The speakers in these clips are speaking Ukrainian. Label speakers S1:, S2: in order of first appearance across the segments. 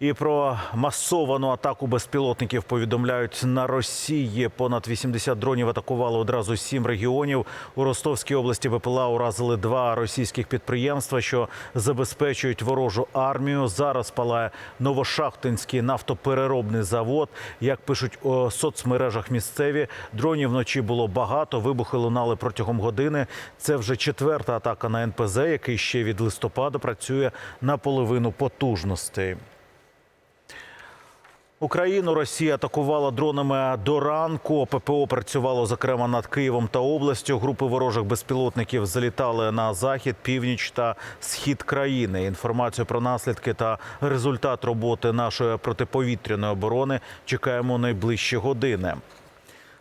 S1: І про масовану атаку безпілотників повідомляють на Росії. Понад 80 дронів атакували одразу сім регіонів. У Ростовській області БПЛА уразили два російських підприємства, що забезпечують ворожу армію. Зараз палає Новошахтинський нафтопереробний завод. Як пишуть у соцмережах місцеві, дронів вночі було багато. Вибухи лунали протягом години. Це вже четверта атака на НПЗ, який ще від листопада працює на половину потужностей. Україну Росія атакувала дронами до ранку. ППО працювало зокрема над Києвом та областю. Групи ворожих безпілотників залітали на захід, північ та схід країни. Інформацію про наслідки та результат роботи нашої протиповітряної оборони чекаємо найближчі години.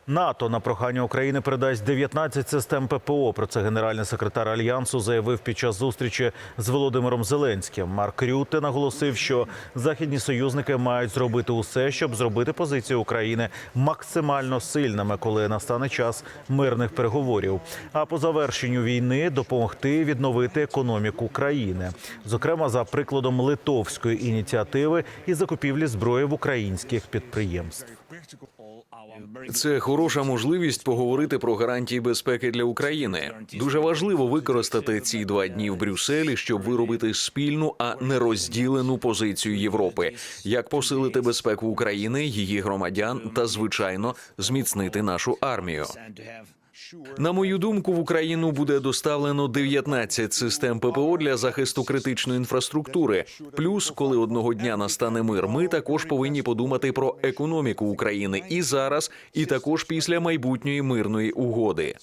S1: НАТО на прохання України передасть 19 систем ППО. Про це генеральний секретар альянсу заявив під час зустрічі з Володимиром Зеленським. Марк Рюте наголосив, що західні союзники мають зробити усе, щоб зробити позицію України максимально сильними, коли настане час мирних переговорів. А по завершенню війни допомогти відновити економіку країни, зокрема за прикладом литовської ініціативи і закупівлі зброї в українських підприємств.
S2: Це хороша можливість поговорити про гарантії безпеки для України. Дуже важливо використати ці два дні в Брюсселі, щоб виробити спільну, а не розділену позицію Європи, як посилити безпеку України, її громадян та, звичайно, зміцнити нашу армію. На мою думку, в Україну буде доставлено 19 систем ППО для захисту критичної інфраструктури. Плюс, коли одного дня настане мир, ми також повинні подумати про економіку України і зараз, і також після майбутньої мирної угоди.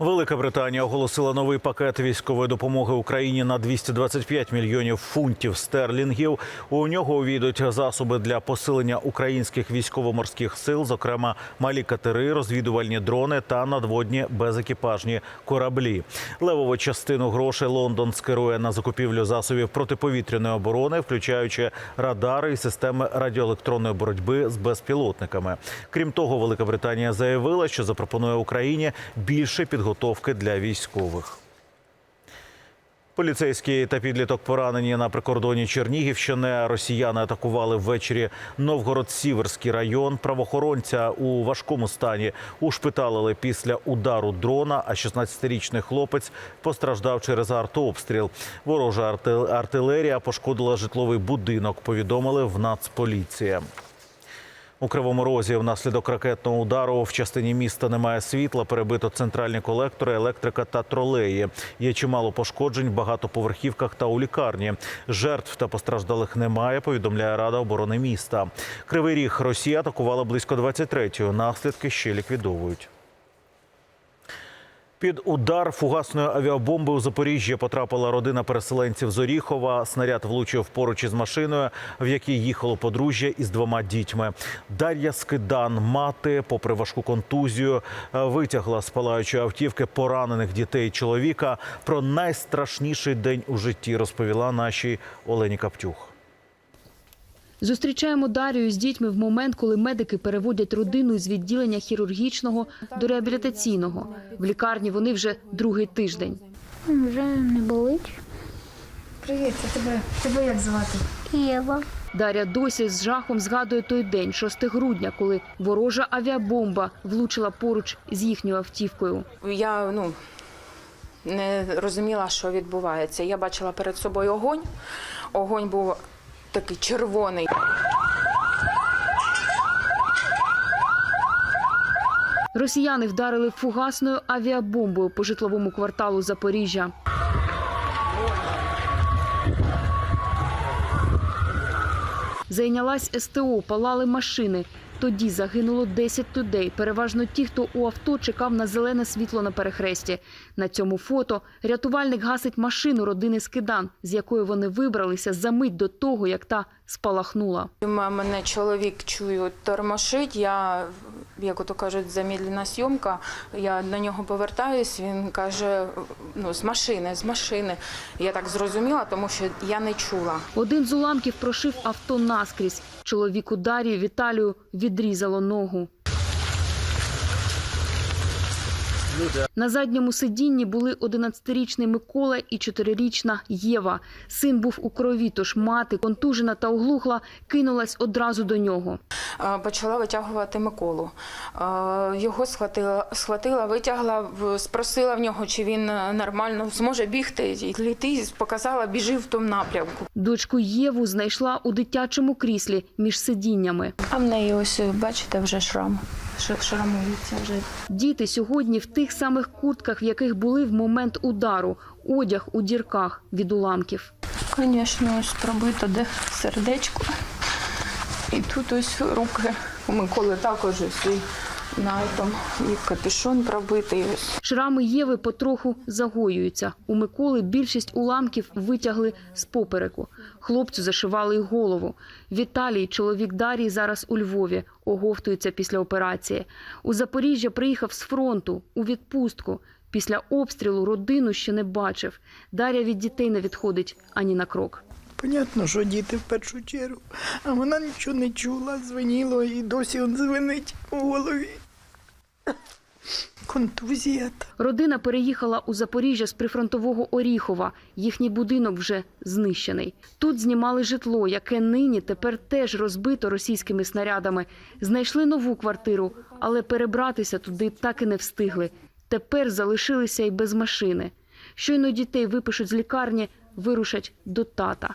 S1: Велика Британія оголосила новий пакет військової допомоги Україні на 225 мільйонів фунтів стерлінгів. У нього увійдуть засоби для посилення українських військово-морських сил, зокрема малі катери, розвідувальні дрони та надводні безекіпажні кораблі. Левову частину грошей Лондон скерує на закупівлю засобів протиповітряної оборони, включаючи радари і системи радіоелектронної боротьби з безпілотниками. Крім того, Велика Британія заявила, що запропонує Україні більше підготовки для військових. Поліцейські та підліток поранені на прикордоні Чернігівщини. Росіяни атакували ввечері Новгород-Сіверський район. Правоохоронця у важкому стані ушпиталили після удару дрона. А 16-річний хлопець постраждав через артообстріл. Ворожа артилерія пошкодила житловий будинок. Повідомили в Нацполіції. У Кривому Розі внаслідок ракетного удару в частині міста немає світла, перебито центральні колектори, електрика та тролеї. Є чимало пошкоджень в багатоповерхівках та у лікарні. Жертв та постраждалих немає. Повідомляє Рада оборони міста. Кривий ріг Росія атакувала близько 23-ї. Наслідки ще ліквідовують. Під удар фугасної авіабомби у Запоріжжя потрапила родина переселенців з Оріхова. Снаряд влучив поруч із машиною, в якій їхало подружжя із двома дітьми. Дар'я Скидан, мати, попри важку контузію, е, витягла з палаючої автівки поранених дітей чоловіка. Про найстрашніший день у житті розповіла нашій Олені Каптюх.
S3: Зустрічаємо Дарію з дітьми в момент, коли медики переводять родину з відділення хірургічного до реабілітаційного. В лікарні вони вже другий тиждень.
S4: Вже не болить.
S5: Привіт, це тебе, тебе як звати?
S4: Єва.
S3: Дар'я досі з жахом згадує той день, 6 грудня, коли ворожа авіабомба влучила поруч з їхньою автівкою.
S6: Я ну не розуміла, що відбувається. Я бачила перед собою огонь. Огонь був такий червоний.
S3: Росіяни вдарили фугасною авіабомбою по житловому кварталу Запоріжжя. Зайнялась СТО, палали машини. Тоді загинуло 10 людей, переважно ті, хто у авто чекав на зелене світло на перехресті. На цьому фото рятувальник гасить машину родини Скидан, з якої вони вибралися за мить до того, як та спалахнула.
S6: Мене чоловік чую тормошить. Я, як ото кажуть, замідлена зйомка. Я на нього повертаюсь. Він каже: ну, з машини, з машини. Я так зрозуміла, тому що я не чула.
S3: Один з уламків прошив авто наскрізь. Чоловіку Дар'ї Віталію відрізало ногу. На задньому сидінні були 11-річний Микола і 4-річна Єва. Син був у крові, тож мати, контужена та оглухла, кинулась одразу до нього.
S6: Почала витягувати Миколу. Його схватила, схватила, витягла, спросила в нього, чи він е, нормально зможе бігти і йти. Показала, біжи в тому напрямку.
S3: Дочку Єву знайшла у дитячому кріслі між сидіннями.
S6: А в неї ось, бачите, вже шрам. Ш- вже.
S3: Діти сьогодні в тих самих куртках, в яких були в момент удару, одяг у дірках від уламків.
S6: Звісно, ось пробито де сердечко. І тут ось руки у Миколи також ось і на этом, і капюшон пробитий.
S3: Шрами Єви потроху загоюються. У Миколи більшість уламків витягли з попереку. Хлопцю зашивали й голову. Віталій, чоловік Дарії, зараз у Львові, оговтується після операції. У Запоріжжя приїхав з фронту у відпустку. Після обстрілу родину ще не бачив. Дар'я від дітей не відходить ані на крок.
S7: Понятно, що діти в першу чергу, а вона нічого не чула, дзвеніло і досі он дзвенить у голові. Контузія.
S3: Родина переїхала у Запоріжжя з прифронтового Оріхова. Їхній будинок вже знищений. Тут знімали житло, яке нині тепер теж розбито російськими снарядами. Знайшли нову квартиру, але перебратися туди так і не встигли. Тепер залишилися й без машини. Щойно дітей випишуть з лікарні, вирушать до тата.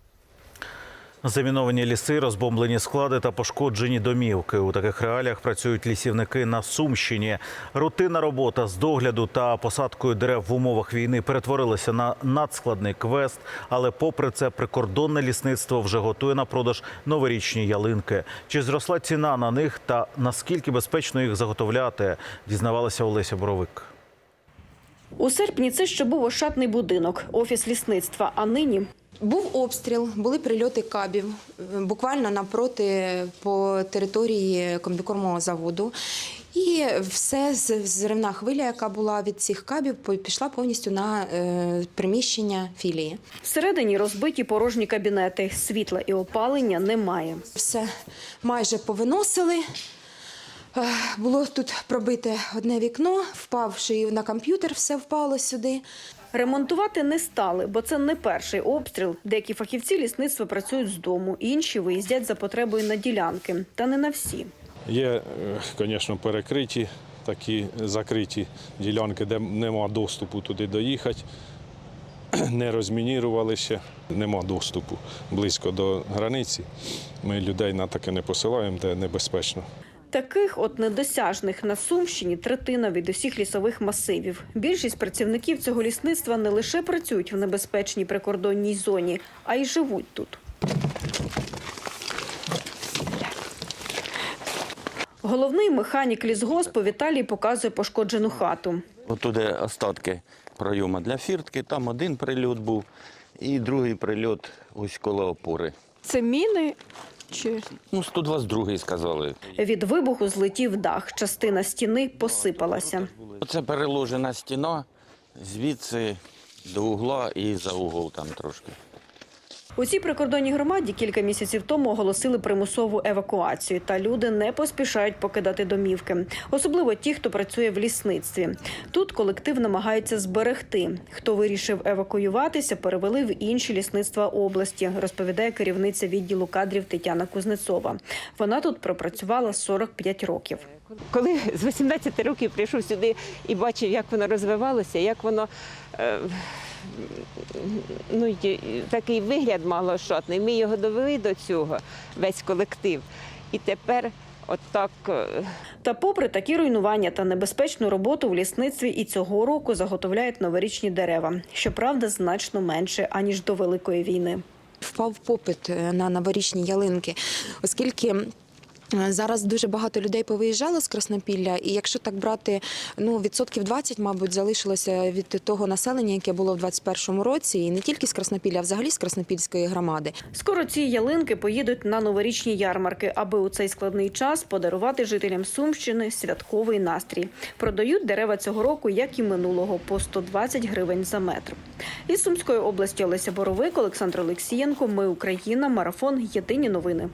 S1: Заміновані ліси, розбомблені склади та пошкоджені домівки. У таких реаліях працюють лісівники на Сумщині. Рутинна робота з догляду та посадкою дерев в умовах війни перетворилася на надскладний квест. Але, попри це, прикордонне лісництво вже готує на продаж новорічні ялинки. Чи зросла ціна на них та наскільки безпечно їх заготовляти, дізнавалася Олеся Боровик.
S8: У серпні це ще був ошатний будинок, офіс лісництва. А нині
S9: Був обстріл, були прильоти кабів е, буквально напроти по території комбікормового заводу. І все зривна хвиля, яка була від цих кабів, пішла повністю на е, приміщення філії.
S8: всередині розбиті порожні кабінети, світла і опалення немає.
S9: Все майже повиносили. Е, Було тут пробите одне вікно, впавши на комп'ютер, все впало сюди.
S8: Ремонтувати не стали, бо це не перший обстріл. Деякі фахівці лісництва працюють з дому, інші виїздять за потребою на ділянки, та не на всі.
S10: Є, звісно, перекриті такі закриті ділянки, де нема доступу туди доїхати. Не розмінірували ще, нема доступу близько до границі. Ми людей на таке не посилаємо, де небезпечно.
S8: Таких от недосяжних на Сумщині третина від усіх лісових масивів. Більшість працівників цього лісництва не лише працюють в небезпечній прикордонній зоні, а й живуть тут. Головний механік лісгоспу Віталій показує пошкоджену хату.
S11: Отуди остатки пройому для фіртки, там один прильот був, і другий прильот ось коло опори.
S8: Це міни чи
S11: Ну, 122 сказали.
S8: від вибуху злетів дах. Частина стіни посипалася.
S11: Оце переложена стіна звідси до угла і за угол там трошки.
S8: У цій прикордонній громаді кілька місяців тому оголосили примусову евакуацію, та люди не поспішають покидати домівки, особливо ті, хто працює в лісництві. Тут колектив намагається зберегти. Хто вирішив евакуюватися, перевели в інші лісництва області, розповідає керівниця відділу кадрів Тетяна Кузнецова. Вона тут пропрацювала 45 років.
S12: Коли з 18 років прийшов сюди і бачив, як воно розвивалося, як воно е, ну, такий вигляд мало шотний. Ми його довели до цього, весь колектив. І тепер отак. е,
S8: Та попри такі руйнування та небезпечну роботу в лісництві і цього року заготовляють новорічні дерева. Щоправда, значно менше аніж до великої війни.
S9: Впав попит е, на новорічні ялинки, оскільки Зараз дуже багато людей повиїжджало з Краснопілля, і якщо так брати, ну відсотків 20, мабуть, залишилося від того населення, яке було в 21-му році, і не тільки з Краснопілля, а взагалі з Краснопільської громади.
S8: Скоро ці ялинки поїдуть на новорічні ярмарки, аби у цей складний час подарувати жителям Сумщини святковий настрій. Продають дерева цього року, як і минулого, по 120 гривень за метр. Із Сумської області Олеся Боровик, Олександр Олексієнко. Ми Україна. Марафон. Єдині новини.